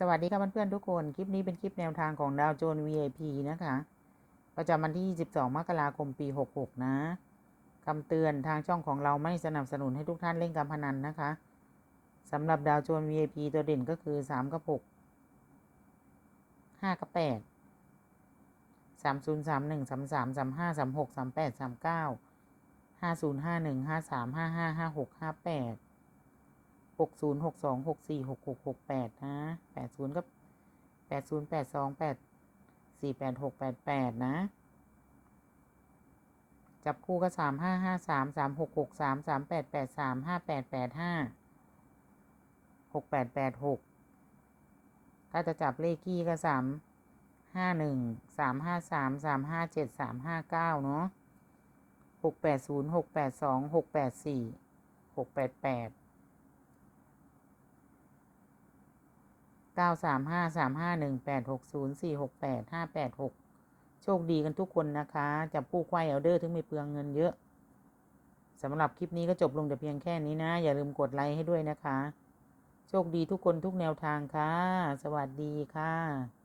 สวัสดีค่ะเพื่อนๆทุกคน คลิปนี้เป็นคลิปแนวทางของดาวโจน VIP นะคะ ประจำวันที่ 22 มกราคม ปี 66 นะคำเตือนทางช่องของเราไม่สนับสนุนให้ทุกท่านเล่นการพนันนะคะสำหรับดาวโจน VIP ตัวเด่นก็คือ 3 กับ 6 5 กับ 8 3 0 3 1 3 3 3 5 3 6 3 8 3 9 5 0 5 1 5 3 5 5 5 6 5 8หกศูนย์หกสองหกสี่หกหกหกแปดนะ ศูนย์ก็แปดศูนย์แปดสองแปดสี่แปดหกแปดแปดนะ จับคู่ก็สามห้าห้าสามสามหกหกสามสามแปดแปดสามห้าแปดแปดห้าหกแปดแปดหกถ้าจะจับเลขขี้ก็สามห้าหนึ่งสามห้าสามสามห้าเจ็ดสามห้าเก้าเนาะหกแปดศูนย์หกแปดสองหกแปดสี่หกแปดแปด เก้าสามห้าสามห้าหนึ่งแปดหกศูนย์สี่หกแปดห้าแปดหกโชคดีกันทุกคนนะคะจับผู้ควายเอาเดอร์ถึงไม่เปลืองเงินเยอะสำหรับคลิปนี้ก็จบลงแต่เพียงแค่นี้นะ อย่าลืมกดไลค์ให้ด้วยนะคะ โชคดีทุกคนทุกแนวทางค่ะ สวัสดีค่ะ